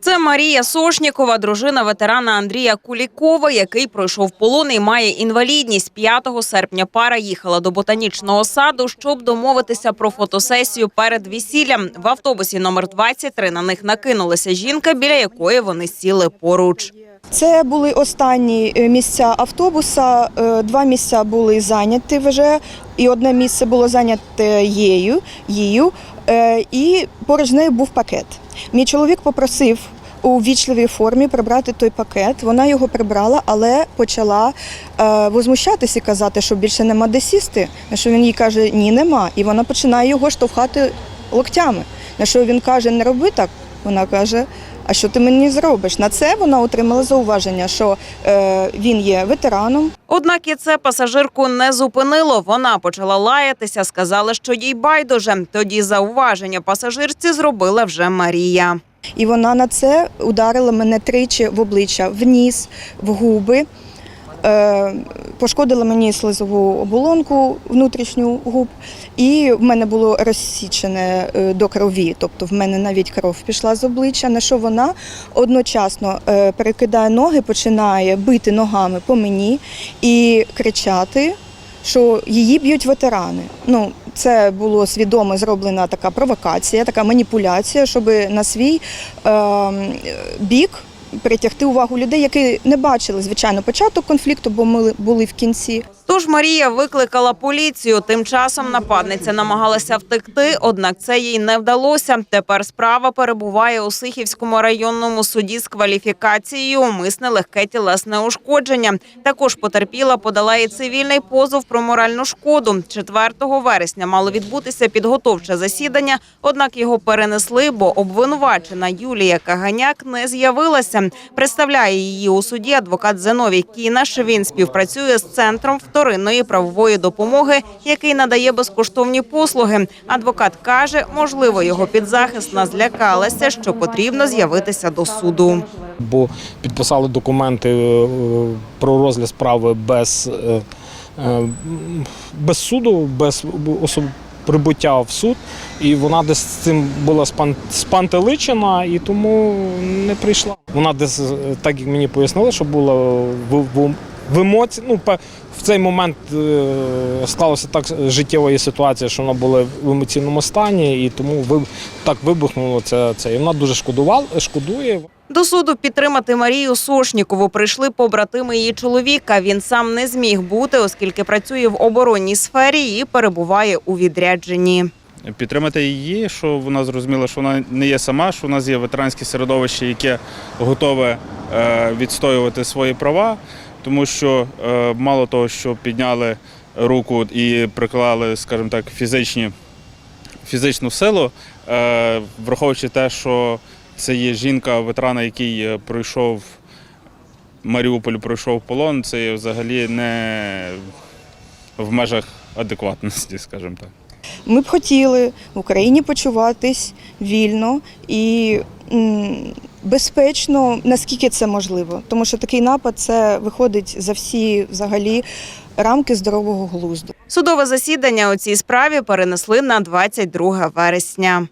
Це Марія Сошнікова, дружина ветерана Андрія Кулікова, який пройшов полон і має інвалідність. 5 серпня пара їхала до ботанічного саду, щоб домовитися про фотосесію перед весіллям. В автобусі номер 23 на них накинулася жінка, біля якої вони сіли поруч. Це були останні е, місця автобуса. Е, Два місця були зайняті вже, і одне місце було зайняте їю, їю е, і поруч нею був пакет. Мій чоловік попросив у вічливій формі прибрати той пакет. Вона його прибрала, але почала возмущатися і казати, що більше нема де сісти. На що він їй каже, ні, нема. І вона починає його штовхати локтями. На що він каже, не роби так. Вона каже, а що ти мені зробиш? На це вона отримала зауваження, що е, він є ветераном. Однак і це пасажирку не зупинило. Вона почала лаятися, сказала, що їй байдуже. Тоді зауваження пасажирці зробила вже Марія. І вона на це ударила мене тричі в обличчя, в ніс, в губи. Е, пошкодила мені слизову оболонку внутрішню губ, і в мене було розсічене е, до крові, тобто в мене навіть кров пішла з обличчя. На що вона одночасно е, перекидає ноги, починає бити ногами по мені і кричати, що її б'ють ветерани. Ну, це було свідомо зроблена така провокація, така маніпуляція, щоб на свій е, бік притягти увагу людей, які не бачили звичайно початок конфлікту, бо ми були в кінці. Тож Марія викликала поліцію. Тим часом нападниця намагалася втекти, однак це їй не вдалося. Тепер справа перебуває у Сихівському районному суді з кваліфікацією умисне легке тілесне ушкодження. Також потерпіла подала і цивільний позов про моральну шкоду. 4 вересня мало відбутися підготовче засідання, однак його перенесли, бо обвинувачена Юлія Каганяк не з'явилася. Представляє її у суді адвокат Зиновій Кінаш. Він співпрацює з центром вторинної правової допомоги, який надає безкоштовні послуги. Адвокат каже, можливо, його підзахисна злякалася, що потрібно з'явитися до суду. бо підписали документи е, про розгляд справи без, е, е, без суду, без особ... прибуття в суд. І вона десь з цим була спан... спантеличена і тому не прийшла. Вона десь, так як мені пояснили, що була в, в, емоції. Ну, в цей момент е, склалася так життєва ситуація, що вона була в емоційному стані, і тому ви, так вибухнуло це. це. І вона дуже шкодувала, шкодує. До суду підтримати Марію Сошнікову прийшли побратими її чоловіка. Він сам не зміг бути, оскільки працює в оборонній сфері і перебуває у відрядженні. підтримати її, щоб вона зрозуміла, що вона не є сама, що у нас є ветеранське середовище, яке готове е, відстоювати свої права, тому що е, мало того, що підняли руку і приклали, скажімо так, фізичні, фізичну силу, е, враховуючи те, що це є жінка, ветерана, який е, пройшов Маріуполь, пройшов полон, це є взагалі не в межах адекватності, скажімо так. Ми б хотіли в Україні почуватись вільно і безпечно, наскільки це можливо. Тому що такий напад це виходить за всі взагалі рамки здорового глузду. Судове засідання у цій справі перенесли на 22 вересня.